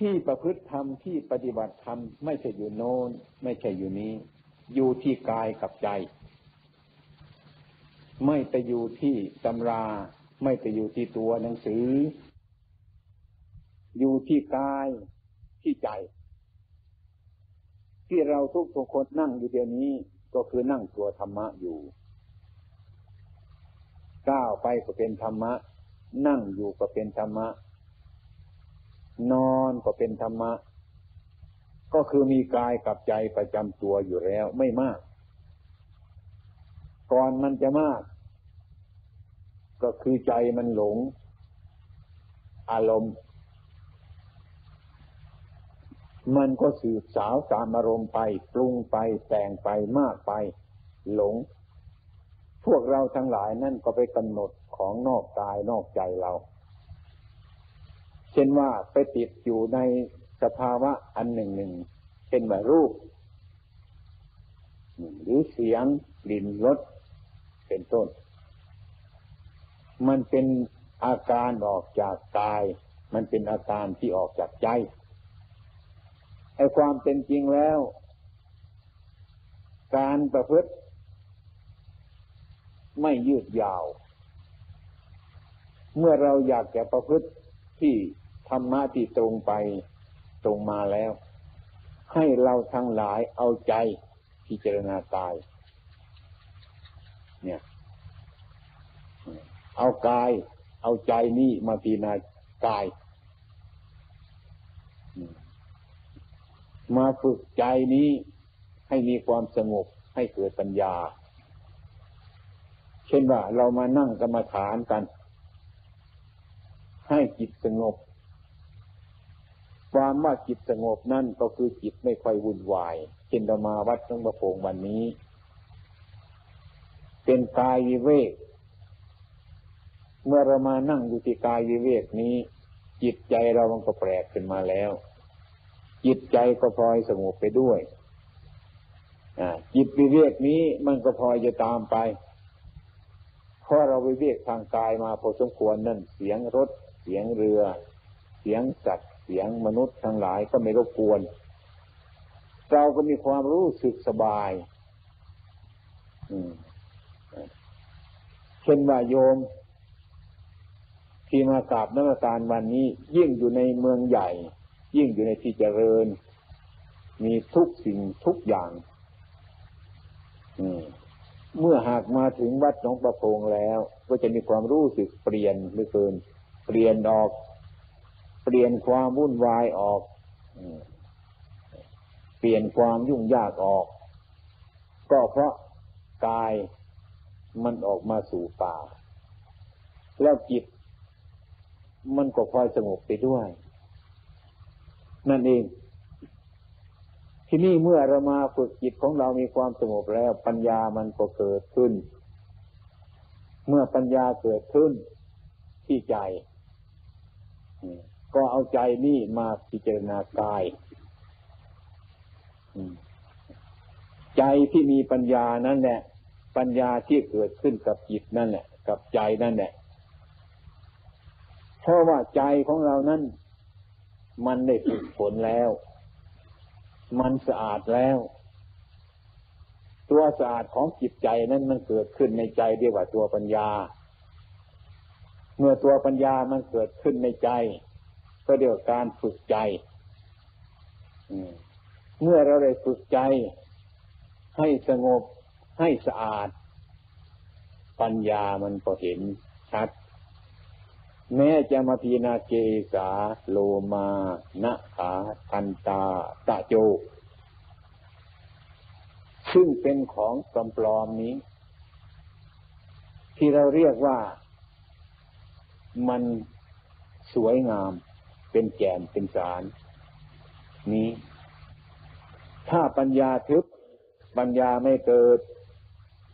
ที่ประพฤติธรรมที่ปฏิบัติธรรมไม่ใช่อยู่โน้น ไม่ใช่อยู่นี้ อยู่ที่กายกับใจ ไม่ไปอยู่ที่ตำรา ไม่ไปอยู่ที่ตัวหนังสือ อยู่ที่กายที่ใจ ที่เราทุกทุกคนนั่งอยู่เดี๋ยวนี้ก็คือนั่งตัวธรรมะอยู่ก้าวไปก็เป็นธรรมะ นั่งอยู่ก็เป็นธรรมะ นอนก็เป็นธรรมะ ก็คือมีกายกับใจประจำตัวอยู่แล้วไม่มาก ก่อนมันจะมาก ก็คือใจมันหลง อารมณ์ มันก็สืบสาวตามอารมณ์ไป ปรุงไปแต่งไปมากไป หลง พวกเราทั้งหลายนั่นก็ไปกำหนดของนอกกายนอกใจเรา เช่นว่าไปติดอยู่ในสภาวะอันหนึ่งหนึ่งเช่นว่ารูป หรือเสียงกลิ่นรสเป็นต้น มันเป็นอาการออกจากกาย มันเป็นอาการที่ออกจากใจไอ้ความเป็นจริงแล้ว การประพฤติ ไม่ยืดยาว เมื่อเราอยากจะประพฤติที่ ธรรมะที่ตรงไปตรงมาแล้ว ให้เราทั้งหลายเอาใจพิจารณากาย เนี่ย เอากาย เอาใจนี่มาพิจารณากาย มาฝึกใจนี้ให้มีความสงบให้เกิดปัญญา เช่นว่าเรามานั่งกรรมฐานกัน ให้จิตสงบ ความว่าจิตสงบนั่นก็คือจิตไม่ค่อยวุ่นวายเช่นเรามาวัดหลวงประโพงวันนี้ เป็นกายวิเวก เมื่อเรามานั่งอยู่ที่กายวิเวกนี้ จิตใจเรามันก็แปลกขึ้นมาแล้ว จิตใจก็พลอยสงบไปด้วยจิตวิเวกนี้มันก็พลอยจะตามไปเพราะเราไปเรียกทางกายมาพอสมควรนั่นเสียงรถ เสียงเรือ เสียงสัตว์ สียงมนุษย์ทั้งหลายก็ไม่รบกวน เราก็มีความรู้สึกสบายเช่นว่าโยม ที่มากราบนักการวันนี้ ยิ่งอยู่ในเมืองใหญ่ ยิ่งอยู่ในที่เจริญ มีทุกสิ่งทุกอย่างมเมื่อหากมาถึงวัดหนองประโพงแล้ว ก็จะมีความรู้สึกเปลี่ยนเหลือเกิน เปลี่ยนออก เปลี่ยนความวุ่นวายออกเปลี่ยนความยุ่งยากออก ก็เพราะกายมันออกมาสู่ป่า แล้วจิตมันก็คอยสงบไปด้วย นั่นเอง ที่นี่เมื่อเรามาฝึกจิตของเรามีความสงบแล้ว ปัญญามันก็เกิดขึ้น เมื่อปัญญาเกิดขึ้นที่ใจ ก็เอาใจนี่มาพิจารณากายใจที่มีปัญญานั่นแหละ ปัญญาที่เกิดขึ้นกับจิตนั่นแหละ กับใจนั่นแหละเพราะว่าใจของเรานั้นมันได้ฝึกฝนแล้ว มันสะอาดแล้ว ตัวสะอาดของจิตใจนั้นมันเกิดขึ้นในใจเรียกว่าตัวปัญญา เมื่อตัวปัญญามันเกิดขึ้นในใจ ก็เรียกการฝึกใจเมื่อเราได้ฝึกใจ ให้สงบให้สะอาด ปัญญามันก็เห็นชัด แม้จะมาพีนาเกสาโลมานะขาทันตาตะโจ ซึ่งเป็นของปลอมนี้ ที่เราเรียกว่ามันสวยงาม เป็นแก่นเป็นสาร นี้ ถ้าปัญญาทึบปัญญาไม่เกิด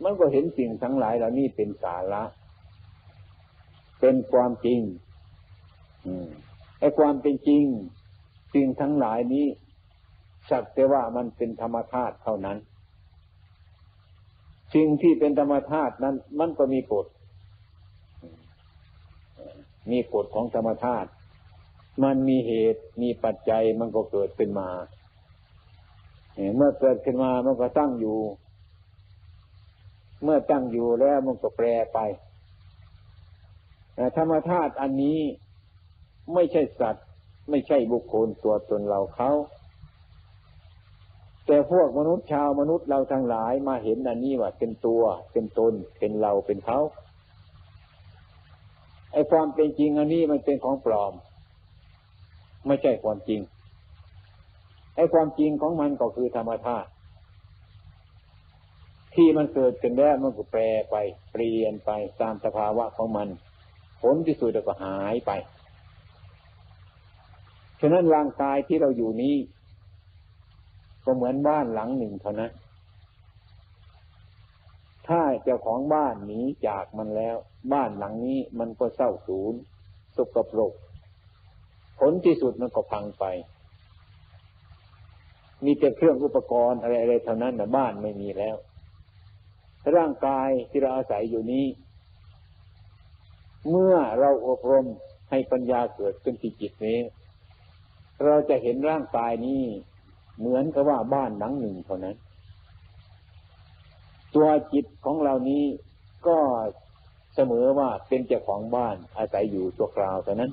มันก็เห็นสิ่งทั้งหลายเหล่านี้เป็นสาระ เป็นความจริงไอ้ความเป็นจริง สิ่งทั้งหลายนี้สักแต่ว่ามันเป็นธรรมธาตุเท่านั้น สิ่งที่เป็นธรรมธาตุนั้น มันก็มีกฎ มีกฎของธรรมธาตุ มันมีเหตุมีปัจจัยมันก็เกิดขึ้นมาเมื่อเกิดขึ้นมามันก็ตั้งอยู่ เมื่อตั้งอยู่แล้วมันก็แปรไปธรรมธาตุอันนี้ไม่ใช่สัตว์ ไม่ใช่บุคคลตัวตนเราเขาแต่พวกมนุษย์ชาวมนุษย์เราทั้งหลายมาเห็นอันนี้ว่าเป็นตัว เป็นตน เป็นเราเป็นเขาไอ้ความเป็นจริงอันนี้มันเป็นของปลอม ไม่ใช่ความจริงไอ้ความจริงของมันก็คือธรรมชาติที่มันเกิดขึ้นแล้วมันก็แปรไปเปลี่ยนไปตามสภาวะของมัน ผลที่สุดก็หายไป ฉะนั้นร่างกายที่เราอยู่นี้ ก็เหมือนบ้านหลังหนึ่งเท่านั้นถ้าเจ้าของบ้านหนีจากมันแล้ว บ้านหลังนี้มันก็เศร้าสูญสกปรก ผลที่สุดมันก็พังไป มีแต่เครื่องอุปกรณ์อะไรๆเท่านั้นนะบ้านไม่มีแล้ว ร่างกายที่เราอาศัยอยู่นี้ เมื่อเราอบรมให้ปัญญาเกิดขึ้นที่จิตนี้ เราจะเห็นร่างกายนี้เหมือนกับว่าบ้านหลังหนึ่งเท่านั้น ตัวจิตของเรานี้ก็เสมอว่าเป็นเจ้าของบ้านอาศัยอยู่ตัวคราวเท่านั้น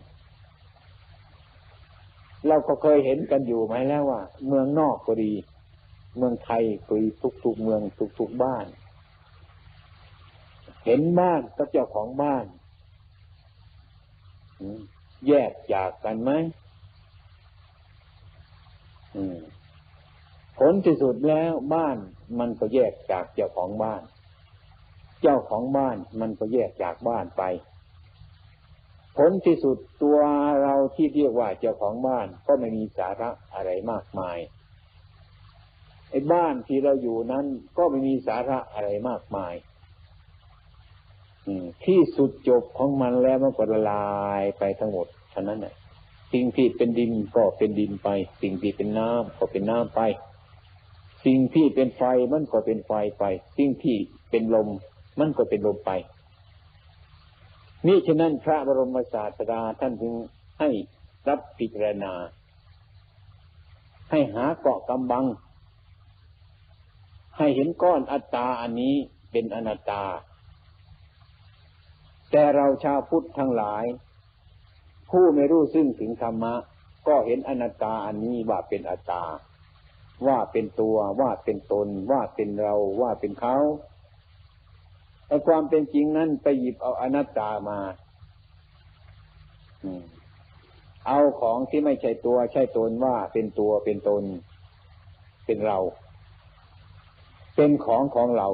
เราก็เคยเห็นกันอยู่ไหมแล้วว่า เมืองนอกก็ดี เมืองไทยก็ดีทุกๆเมืองทุกๆบ้าน เห็นบ้านกับเจ้าของบ้านแยกจากกันไหมผลที่สุดแล้วบ้านมันก็แยกจากเจ้าของบ้าน เจ้าของบ้านมันก็แยกจากบ้านไป ผลที่สุดตัวเราที่เรียกว่าเจ้าของบ้านก็ไม่มีสาระอะไรมากมายไอ้บ้านที่เราอยู่นั้นก็ไม่มีสาระอะไรมากมายที่สุดจบของมันแล้วมันก็ละลายไปทั้งหมดฉะนั้นน่ะ สิ่งที่เป็นดินก็เป็นดินไป สิ่งที่เป็นน้ำก็เป็นน้ำไป สิ่งที่เป็นไฟมันก็เป็นไฟไป สิ่งที่เป็นลมมันก็เป็นลมไป นี่ฉะนั้นพระบรมศาสดาท่านจึงให้รับพิจารณา ให้หาเกาะกำบัง ให้เห็นก้อนอัตตาอันนี้เป็นอนัตตา แต่เราชาวพุทธทั้งหลาย ผู้ไม่รู้ซึ่งถึงธรรมะ ก็เห็นอนัตตาอันนี้ว่าเป็นอัตตา ว่าเป็นตัวว่าเป็นตน ว่าเป็นเราว่าเป็นเขา แต่ความเป็นจริงนั้นไปหยิบเอาอนัตตามาเอาของที่ไม่ใช่ตัวใช่ตนว่าเป็นตัวเป็นตน เป็นเรา เป็นของของเรา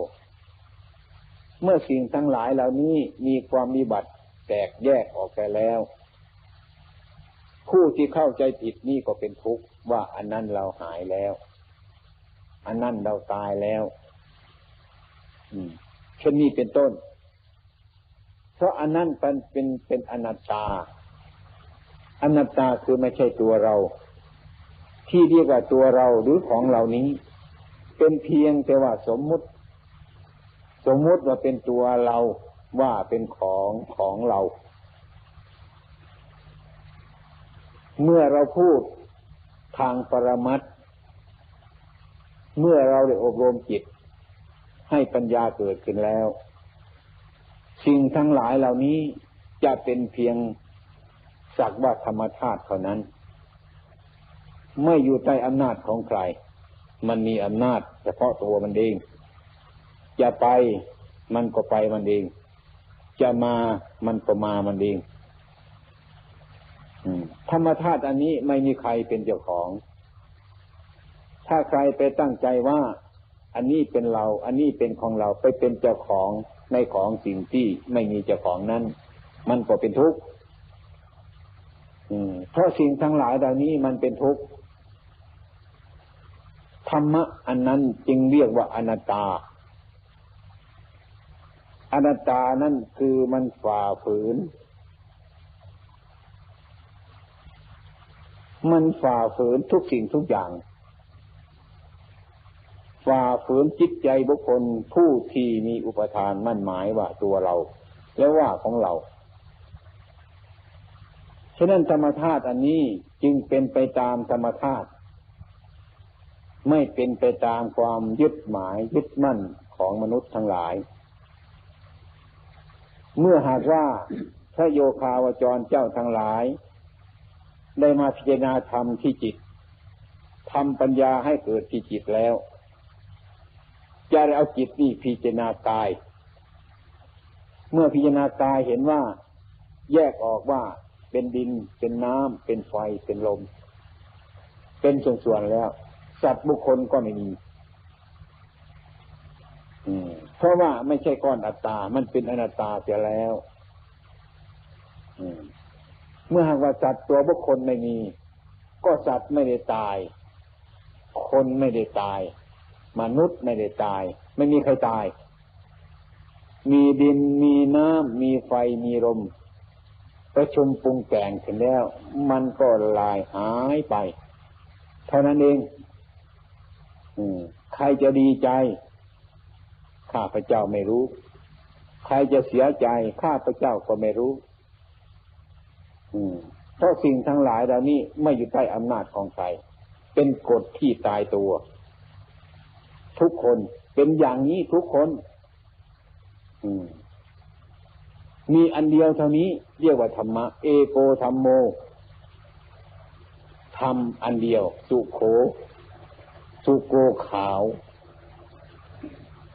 เมื่อสิ่งทั้งหลายเหล่านี้มีความมีบัติแตกแยกออกไปแล้ว ผู้ที่เข้าใจผิดนี่ก็เป็นทุกข์ว่าอันนั้นเราหายแล้ว อันนั้นเราตายแล้ว อืม เช่นนี้เป็นต้น เพราะอันนั้นเป็นเป็นเป็นอนัตตา อนัตตาคือไม่ใช่ตัวเรา ที่เรียกว่าตัวเราหรือของเหล่านี้ เป็นเพียงแต่ว่าสมมุติ สมมุติว่าเป็นตัวเราว่าเป็นของของเรา เมื่อเราพูดทางปรมัตเมื่อเราได้อบรมจิต ให้ปัญญาเกิดขึ้นแล้ว สิ่งทั้งหลายเหล่านี้จะเป็นเพียงสักว่าธรรมชาติเท่านั้น ไม่อยู่ใต้อำนาจของใคร มันมีอำนาจ เฉพาะตัวมันเอง จะไปมันก็ไปมันเอง จะมามันก็มามันเองธรรมชาติอันนี้ไม่มีใครเป็นเจ้าของ ถ้าใครไปตั้งใจว่า อันนี้เป็นเรา อันนี้เป็นของเราไปเป็นเจ้าของในของสิ่งที่ไม่มีเจ้าของนั้น มันก็เป็นทุกข์เพราะสิ่งทั้งหลายเหล่านี้มันเป็นทุกข์ธรรมะอันนั้นจึงเรียกว่าอนัตตา อนัตตานั่นคือมันฝ่าฝืน มันฝ่าฝืนทุกสิ่งทุกอย่าง ฝ่าฝืนจิตใจบุคคลผู้ที่มีอุปทานมั่นหมายว่าตัวเรา และว่าของเราฉฉะนั้นธรรมธาตุอันนี้จึงเป็นไปตามธรรมธาตุไม่เป็นไปตามความยึดหมายยึดมั่นของมนุษย์ทั้งหลาย เมื่อหากว่าพระโยคาวจรเจ้าทั้งหลาย ได้มาพิจารณาธรรมที่จิตทำปัญญาให้เกิดที่จิตแล้ว จะเอาจิตนี่พิจารณากาย เมื่อพิจารณากายเห็นว่า แยกออกว่าเป็นดิน เป็นน้ำเป็นไฟเป็นลม เป็นส่วนๆแล้ว สัตว์บุคคลก็ไม่มีเพราะว่าไม่ใช่ก้อนอัตตา มันเป็นอนัตตาเสียแล้วเมื่อหากว่าสัตว์ตัวบุคคลไม่มี ก็สัตว์ไม่ได้ตาย คนไม่ได้ตาย มนุษย์ไม่ได้ตาย ไม่มีใครตาย มีดินมีน้ำมีไฟมีลมประชุมปรุงแต่งขึ้นแล้ว มันก็ลายหายไป เท่านั้นเองใครจะดีใจ ข้าพเจ้าไม่รู้ ใครจะเสียใจ ข้าพเจ้าก็ไม่รู้เพราะสิ่งทั้งหลายเหล่านี้ไม่อยู่ใต้อำนาจของใคร เป็นกฎที่ตายตัว ทุกคนเป็นอย่างนี้ทุกคนมมีอันเดียวเท่านี้ เรียกว่าธรรมะ เอโกธรรมโมธรรมอันเดียว สุโข สุโกขาว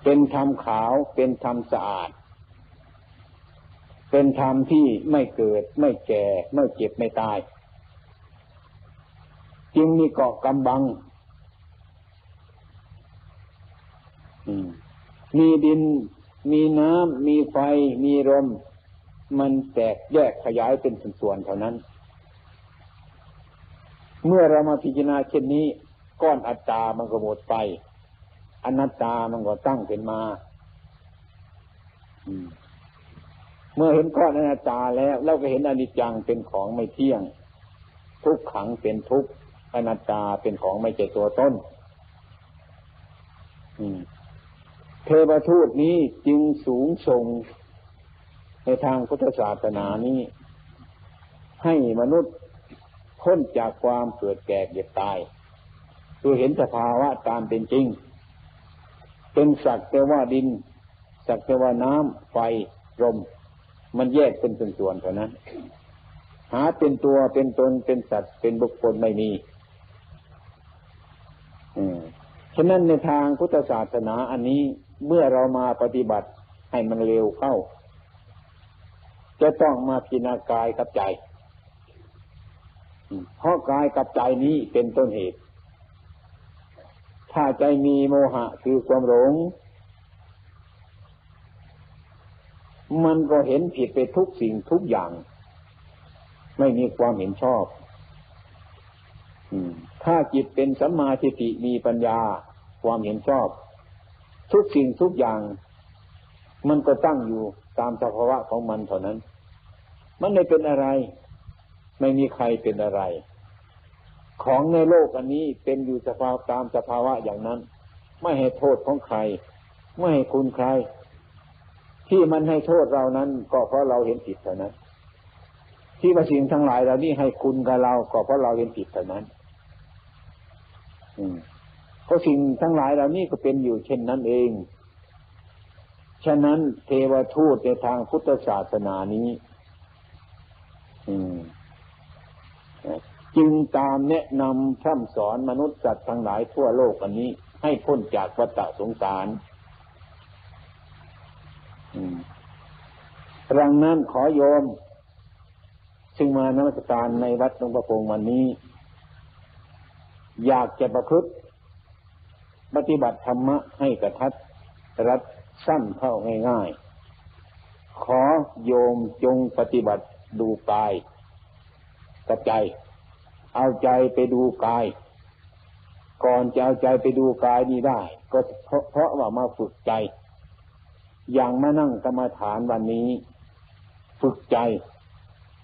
เป็นธรรมขาว เป็นธรรมสะอาด เป็นธรรมที่ไม่เกิด ไม่แก่ ไม่เจ็บไม่ตาย จึงมีเกาะกำบัง มีดิน มีน้ำ มีไฟ มีลม มันแตกแยกขยายเป็นส่วนๆเท่านั้น เมื่อเรามาพิจารณาเช่นนี้ ก้อนอัตตามันก็หมดไป อนัตตามันก็ตั้งขึ้นมาเมื่อเห็นก้อนอนัตตาแล้ว เราก็เห็นอนิจจังเป็นของไม่เที่ยง ทุกขังเป็นทุกอนัตตาเป็นของไม่ใช่ตัวต้น เทวทูตนี้จึงสูงส่งในทางพุทธศาสนานี้ ให้มนุษย์พ้นจากความเกิดแก่เจ็บตายคือเห็นสภาวะตามเป็นจริง เป็นสักแต่ว่าดิน สักแต่ว่าน้ำไฟลมมันแยกเป็นส่วนๆเท่านั้น หาเป็นตัวเป็นตนเป็นสัตว์เป็นบุคคลไม่มีฉะนั้นในทางพุทธศาสนาอันนี้ เมื่อเรามาปฏิบัติให้มันเร็วเข้า จะต้องมาพิจารณากายกับใจเพราะกายกับใจนี้เป็นต้นเหตุ ถ้าใจมีโมหะคือความหลง มันก็เห็นผิดไปทุกสิ่งทุกอย่าง ไม่มีความเห็นชอบถ้าจิตเป็นสัมมาทิฏฐิมีปัญญาความเห็นชอบ ทุกสิ่งทุกอย่าง มันก็ตั้งอยู่ตามสภาวะของมันเท่านั้น มันไม่เป็นอะไร ไม่มีใครเป็นอะไร ของในโลกอันนี้เป็นอยู่สภาวตามสภาวะอย่างนั้น ไม่ให้โทษของใคร ไม่ให้คุณใคร ที่มันให้โทษเรานั้น ก็เพราะเราเห็นผิดเท่านั้น ที่มาสิ่งทั้งหลายเรานี่ให้คุณกับเรา ก็เพราะเราเห็นผิดเท่านั้น อืม เพราะสิ่งทั้งหลายเหล่านี้ก็เป็นอยู่เช่นนั้นเอง ฉะนั้นเทวทูตในทางพุทธศาสนานี้จึงตามแนะนำพร่ำสอนมนุษย์สัตว์ทั้งหลายทั่วโลกอันนี้ ให้พ้นจากวัฏสงสารรังนั้นขอโยม ซึ่งมานมัสการในวัดหลวงประพงวันนี้ อยากจะประพฤติ ปฏิบัติธรรมะให้กระทัดรัดสั้นเข้าง่ายๆ ขอโยมจงปฏิบัติดูกายกับใจ เอาใจไปดูกาย ก่อนจะเอาใจไปดูกายนี้ได้ ก็เพราะเพราะว่ามาฝึกใจ อย่างมานั่งกรรมฐานวันนี้ ฝึกใจ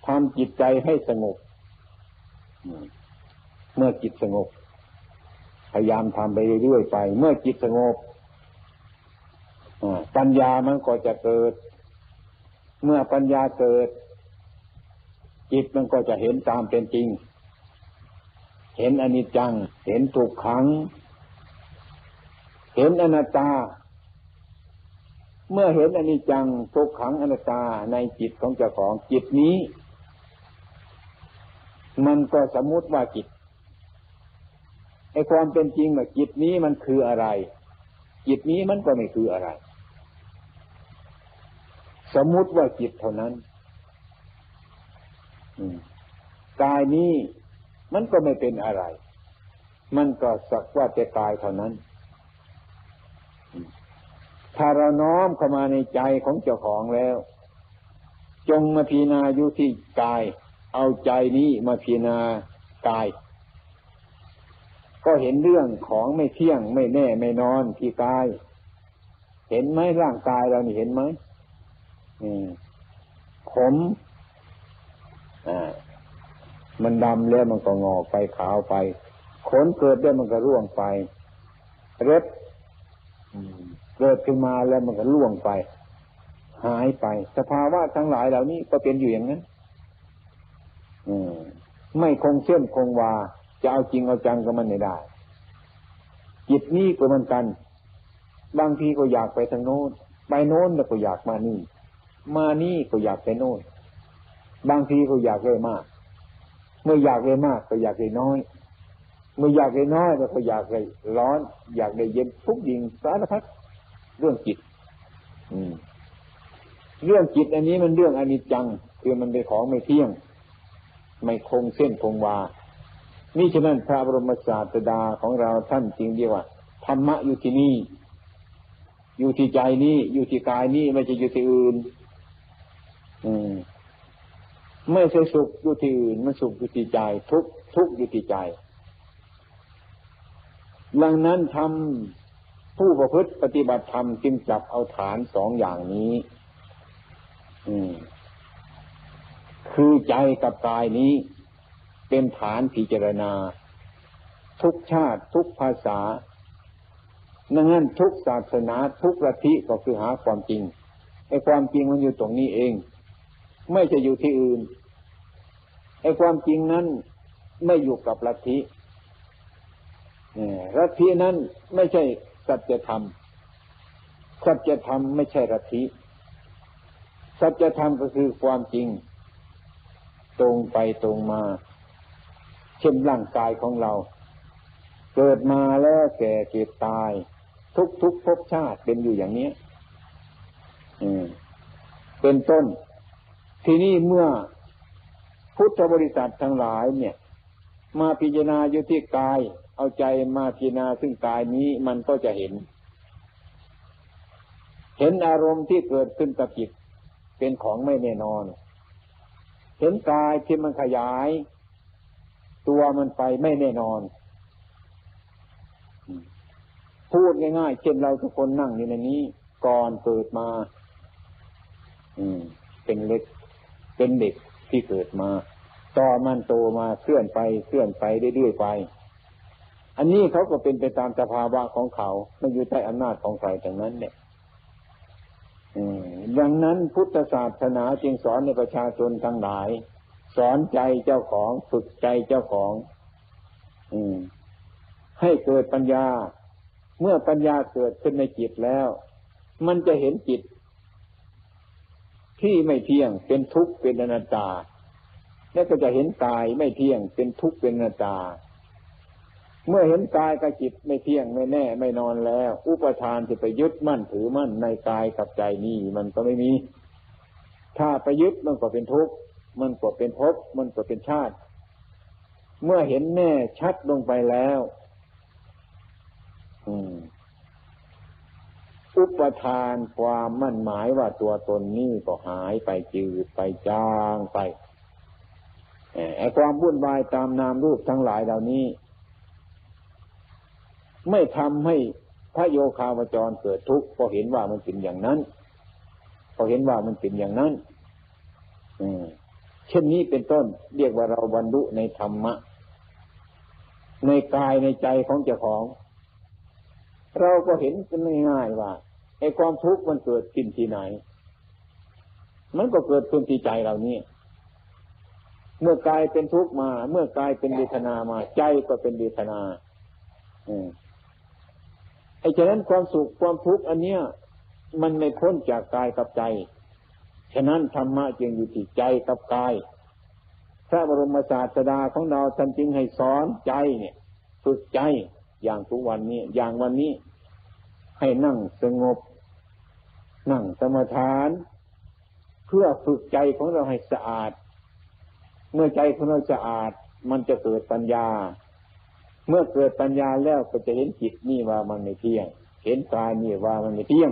ทำจิตใจให้สงบ เมื่อจิตสงบ พยายามทำไปเรื่อยๆไป เมื่อจิตสงบปัญญามันก็จะเกิด เมื่อปัญญาเกิด จิตมันก็จะเห็นตามเป็นจริง เห็นอนิจจัง เห็นทุกขัง เห็นอนัตตา เมื่อเห็นอนิจจังทุกขังอนัตตาในจิตของเจ้าของจิตนี้ มันก็สมมติว่าจิต ไอ้ความเป็นจริงว่าจิตนี้มันคืออะไร จิตนี้มันก็ไม่คืออะไร สมมุติว่าจิตเท่านั้นกายนี้มันก็ไม่เป็นอะไร มันก็สักว่าแต่กายเท่านั้น ถ้าเราน้อมเข้ามาในใจของเจ้าของแล้ว จงมาพิจาอยู่ที่กาย เอาใจนี้มาพิจารณากาย ก็เห็นเรื่องของไม่เที่ยงไม่แน่ไม่นอนที่กาย เห็นไหมร่างกายเรานี่เห็นไหมผมอ่ามันดำแล้วมันก็งอกไปขาวไป ขนเกิดได้มันก็ร่วงไปเร็บเกิดขึ้นมาแล้วมันก็ร่วงไป หายไป สภาวะทั้งหลายเหล่านี้ก็เป็นอยู่อย่างนั้นไม่คงเส้นคงวา จะเอาจริงเอาจังกับมันไม่ได้ จิตนี้ก็เหมือนกัน บางทีก็อยากไปทางโน้นไปโน้นแล้วก็อยากมานี่ มานี่ก็อยากไปโน้นบางทีก็อยากได้มาก เมื่ออยากได้มากก็อยากได้น้อย เมื่ออยากได้น้อยแล้วก็อยากได้ร้อน อยากได้เย็นทุกยิงสารพัดเรื่องจิต อืม เรื่องจิตอันนี้มันเรื่องอนิจจัง คือมันเป็นของไม่เที่ยง ไม่คงเส้นคงวา นี่ฉะนั้นพระบรมศาสดาของเราท่านจริงเดียวว่าธรรมะอยู่ที่นี่ อยู่ที่ใจนี้ อยู่ที่กายนี้ไม่ใช่อยู่ที่อื่น อืมไม่ใช่สุขอยู่ที่อื่นมันสุขอยู่ที่ใจ ทุกทุกอยู่ที่ใจดังนั้นทำผู้ประพฤติปฏิบัติธรรมจึงจับเอาฐานสองอย่างนี้ อืม คือใจกับกายนี้ เป็นฐานพิจารณา ทุกชาติทุกภาษาดังนั้นทุกศาสนาทุกระทิก็คือหาความจริงไอ้ความจริงมันอยู่ตรงนี้เอง ไม่จะอยู่ที่อื่นไอ้ความจริงนั้นไม่อยู่กับลัทธิลัทธินั้นไม่ใช่สัจธรรมสัจธรรมไม่ใช่ลัทธิสัจธรรมก็คือความจริง ตรงไปตรงมา เช่นร่างกายของเรา เกิดมาแล้วแก่เก็บตาย ทุกทุกภพชาติเป็นอยู่อย่างนี้เป็นต้น ทีนี้เมื่อพุทธบริษัททั้งหลายเนี่ย มาพิจารณาอยู่ที่กาย เอาใจมาพิจารณาซึ่งกายนี้มันก็จะเห็น เห็นอารมณ์ที่เกิดขึ้นกับจิตเป็นของไม่แน่นอน เห็นกายที่มันขยาย ตัวมันไปไม่แน่นอน พูดง่ายๆเช่นเราทุกคนนั่งอยู่ในนี้ ก่อนเกิดมา อืม เป็นเล็ก เป็นเด็กที่เกิดมา ต่อมันโตมาเคลื่อนไปเคลื่อนไปเรื่อยๆไป อันนี้เขาก็เป็นไปตามสภาวะของเขา ไม่อยู่ใต้อำนาจของใครทั้งนั้นเนี่ยดังนั้นพุทธศาสนาจึงสอนในประชาชนทั้งหลาย สอนใจเจ้าของฝึกใจเจ้าของ อืม ให้เกิดปัญญา เมื่อปัญญาเกิดขึ้นในจิตแล้ว มันจะเห็นจิต ที่ไม่เที่ยงเป็นทุกข์เป็นอนัตตา แล้วก็จะเห็นกายไม่เที่ยงเป็นทุกข์เป็นอนัตตา เมื่อเห็นกายกับจิตไม่เที่ยงไม่แน่ ไม่นอนแล้ว อุปทานที่ไปยึดมั่นถือมั่นในกายกับใจนี้มันก็ไม่มี ถ้าไปยึดมันก็เป็นทุกข์ มันก็เป็นภพมันก็เป็นชาติ เมื่อเห็นแน่ชัดลงไปแล้วอุปทานความมั่นหมายว่าตัวตนนี้ก็หายไปจืดไปจางไปไอ้ความวุ่นวายตามนามรูปทั้งหลายเหล่านี้ ไม่ทำให้พระโยคาวจรเกิดทุกข์เพราะเห็นว่ามันเป็นอย่างนั้นเพราะเห็นว่ามันเป็นอย่างนั้น อืม เช่นนี้เป็นต้น เรียกว่าเราบรรลุในธรรมะ ในกายในใจของเจ้าของ เราก็เห็นกันง่ายๆว่าไอ้ความทุกข์มันเกิดขึ้นที่ไหน มันก็เกิดขึ้นที่ใจเรานี่เมื่อกายเป็นทุกข์มา เมื่อกายเป็นเวทนามา ใจก็เป็นเวทนาไอ้ฉะนั้นความสุขความทุกข์อันเนี้ย มันไม่พ้นจากกายกับใจ ฉะนั้นธรรมะจึงอยู่ที่ใจกับกาย พระบรมศาสดาของเราท่านจึงให้สอนใจเนี่ยฝึกใจอย่างทุกวันนี้ อย่างวันนี้ให้นั่งสงบ นั่งสมาทาน เพื่อฝึกใจของเราให้สะอาด เมื่อใจของเราสะอาด มันจะเกิดปัญญา เมื่อเกิดปัญญาแล้วก็จะเห็นจิตนี่ว่ามันไม่เที่ยง เห็นกายนี่ว่ามันไม่เที่ยง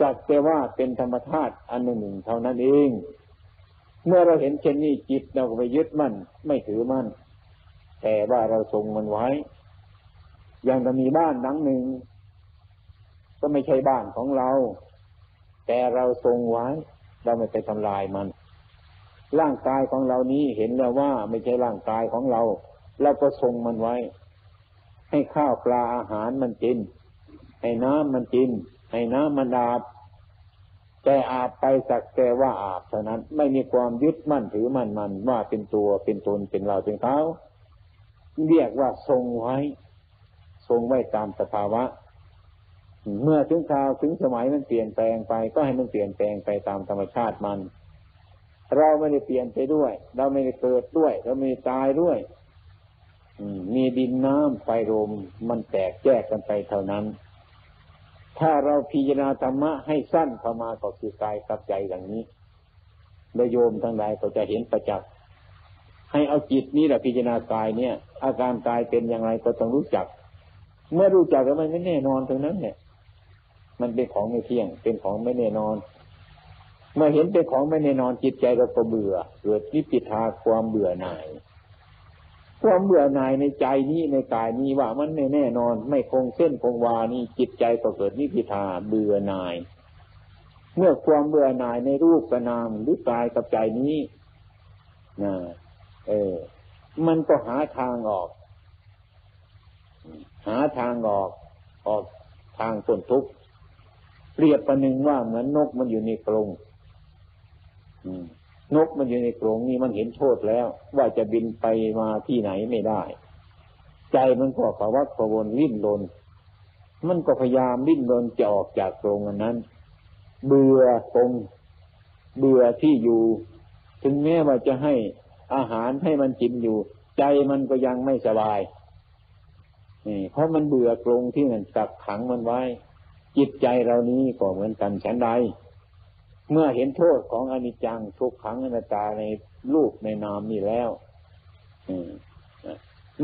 สักแต่ว่าเป็นธรรมธาตุอันหนึ่งเท่านั้นเอง เมื่อเราเห็นเช่นนี้จิตเราก็ไปยึดมั่นไม่ถือมั่น แต่ว่าเราทรงมันไว้ อย่างเรามีบ้านหลังหนึ่ง ก็ไม่ใช่บ้านของเรา แต่เราทรงไว้ เราไม่ไปทำลายมัน ร่างกายของเรานี้เห็นแล้วว่าไม่ใช่ร่างกายของเรา เราก็ทรงมันไว้ ให้ข้าวปลาอาหารมันกิน ให้น้ำมันกิน ให้น้ำมันอาบแต่อาบไปสักแต่ว่าอาบเท่านั้น ไม่มีความยึดมั่นถือมั่นมันว่าเป็นตัวเป็นตนเป็นเราเป็นเขาเรียกว่าทรงไว้ ทรงไว้ตามสภาวะ เมื่อถึงคราวถึงสมัยมันเปลี่ยนแปลงไป ก็ให้มันเปลี่ยนแปลงไปตามธรรมชาติมัน เราไม่ได้เปลี่ยนไปด้วย เราไม่ได้เกิดด้วย เราไม่ได้ตายด้วยมีดินน้ำไฟลมมันแตกแยกกันไปเท่านั้น ถ้าเราพิจารณาธรรมะให้สั้นเข้ามาก็คือกายกับใจอย่างนี้โดยโยมทั้งหลายก็จะเห็นประจักษ์ให้เอาจิตนี้แหละพิจารณากายเนี่ย อาการกายเป็นอย่างไรก็ต้องรู้จัก เมื่อรู้จักแล้วมันไม่แน่นอนตรงนั้นเนี่ย มันเป็นของไม่เที่ยง เป็นของไม่แน่นอน เมื่อเห็นเป็นของไม่แน่นอนจิตใจเราก็เบื่อ เกิดนิพิทาความเบื่อหน่าย ความเบื่อหน่ายในใจนี้ในกายนี้ว่ามันไม่แน่นอน ไม่คงเส้นคงวานี่จิตใจก็เกิดนิพิทาเบื่อหน่าย เมื่อความเบื่อหน่ายในรูปกนามหรือกายกับใจนี้นะเออ มันก็หาทางออก หาทางออกออกทางต้นทุกข์เปรียบประหนึ่งว่าเหมือนนกมันอยู่ในกรงอืม นกมันอยู่ในกรงนี้มันเห็นโทษแล้ว ว่าจะบินไปมาที่ไหนไม่ได้ ใจมันก็ภาวะพวนลิ้นลนมันก็พยายามลิ้นลนจะออกจากกรงอันนั้น เบื่อตรงเบื่อที่อยู่ ถึงแม้ว่าจะให้อาหารให้มันกินอยู่ ใจมันก็ยังไม่สบายนี่เพราะมันเบื่อกรงที่มันกักขังมันไว้ จิตใจเรานี้ก็เหมือนกันฉันใด เมื่อเห็นโทษของอนิจจังทุกขังอนัตตาในรูปในนามนี่แล้ว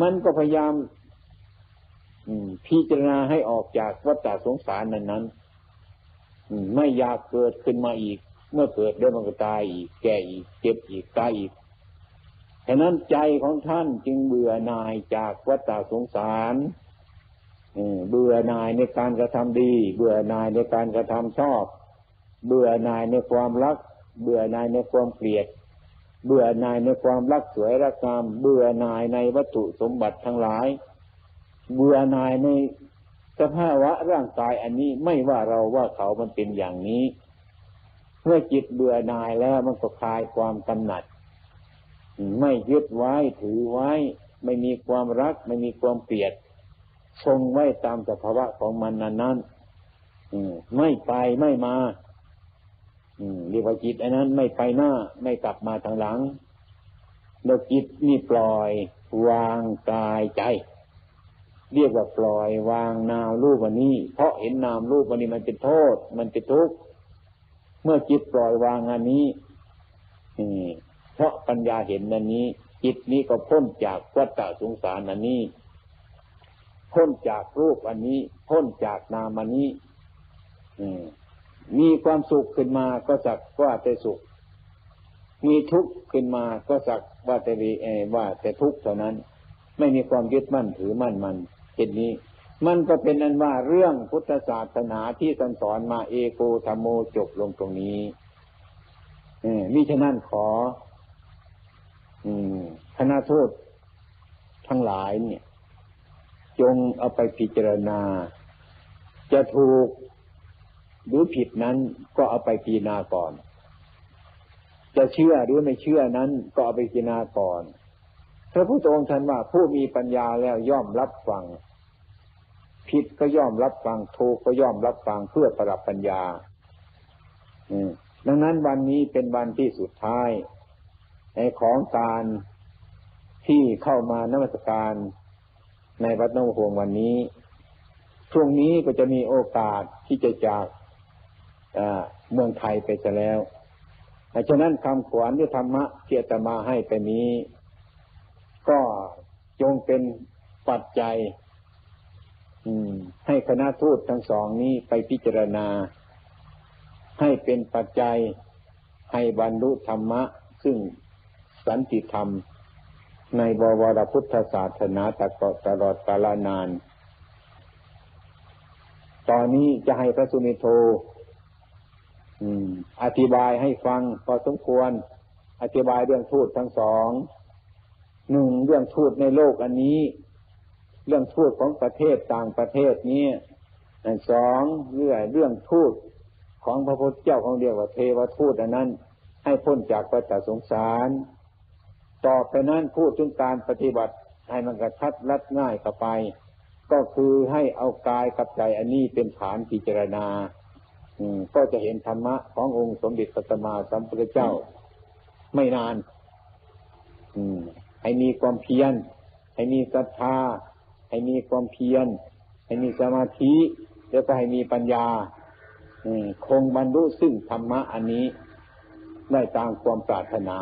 มันก็พยายามพิจารณาให้ออกจากวัฏสงสารนั้นนั้นไม่อยากเกิดขึ้นมาอีก เมื่อเกิดได้มันก็ตายอีก แก่อีก เจ็บอีกตายอีกฉะนั้นใจของท่านจึงเบื่อหน่ายจากวัฏสงสารเบื่อหน่ายในการกระทำดี เบื่อหน่ายในการกระทำชอบ เบื่อหน่ายในความรัก เบื่อหน่ายในความเกลียด เบื่อหน่ายในความรักสวยรักงาม เบื่อหน่ายในวัตถุสมบัติทั้งหลาย เบื่อหน่ายในสภาวะร่างกายอันนี้ไม่ว่าเราว่าเขามันเป็นอย่างนี้เมื่อจิตเบื่อหน่ายแล้วมันก็คลายความกำหนัด ไม่ยึดไว้ถือไว้ ไม่มีความรัก ไม่มีความเกลียดทรงไว้ตามสภาวะของมันนั้นนั้นไม่ไปไม่มา เรียกว่าจิตอันนั้นไม่ไปหน้าไม่กลับมาทางหลังแล้วจิตนี่ปล่อยวางกายใจ เรียกว่าปล่อยวางนามรูปวันนี้ เพราะเห็นนามรูปวันนี้มันเป็นโทษ มันเป็นทุกข์เมื่อจิตปล่อยวางอันนี้เพราะปัญญาเห็นอันนี้ จิตนี้ก็พ้นจากวัฏสงสารอันนี้ พ้นจากรูปอันนี้ พ้นจากนามอันนี้ อืม มีความสุขขึ้นมาก็สักว่าแต่สุข มีทุกข์ขึ้นมาก็สักว่าแต่วีเอว่าแต่ทุกข์เท่านั้น ไม่มีความยึดมั่นถือมั่นมันเช่นนี้ มันก็เป็นอันว่าเรื่องพุทธศาสนาที่ท่านสอนมาเอโกธรรมโมจบลงตรงนี้มิฉะนั้นขอคณะโทษทั้งหลายเนี่ย จงเอาไปพิจารณา จะถูก หรือผิดนั้นก็เอาไปพิจารก่อน จะเชื่อหรือไม่เชื่อนั้นก็เอาไปพิจารก่อนพระพุทธองค์ท่านว่าผู้มีปัญญาแล้วย่อมรับฟัง ผิดก็ย่อมรับฟังถูกก็ย่อมรับฟังเพื่อปรับปัญญาดังนั้นวันนี้เป็นวันที่สุดท้ายในของการที่เข้ามานมัสการในวัดนงหวงวันนี้ ช่วงนี้ก็จะมีโอกาสที่จะจาก เมืองไทยไปจะแล้วฉะนั้นคำขวัญที่ธรรมะเกียรตมาให้ไปนี้ ก็จงเป็นปัจจัยให้คณะทูตทั้งสองนี้ไปพิจารณา ให้เป็นปัจจัยให้บรรลุธรรมะ ซึ่งสันติธรรม ในบวรพุทธศาสนาตตลอดกาลนาน ตอนนี้จะให้พระสุนิโธ อธิบายให้ฟังพอสมควร อธิบายเรื่องทูตทั้งสองหนึ่งเรื่องทูตในโลกอันนี้ เรื่องทูตของประเทศต่างประเทศนี้สองเรื่องเรื่องทูตของพระพุทธเจ้าของเรียกว่าเทวทูตอันนั้น ให้พ้นจากปัจสงสาร ต่อไปนั้นพูดถึงการปฏิบัติให้มันกระทัดรัดง่ายเข้าไป ก็คือให้เอากายกับใจอันนี้เป็นฐานพิจารณา ก็จะเห็นธรรมะขององค์สมเด็จพระสัมมาสัมพุทธเจ้า ไม่นานให้มีความเพียร ให้มีศรัทธา ให้มีความเพียร ให้มีสมาธิ แล้วก็ให้มีปัญญาคงบรรลุซึ่งธรรมะอันนี้ ได้ตามความปรารถนา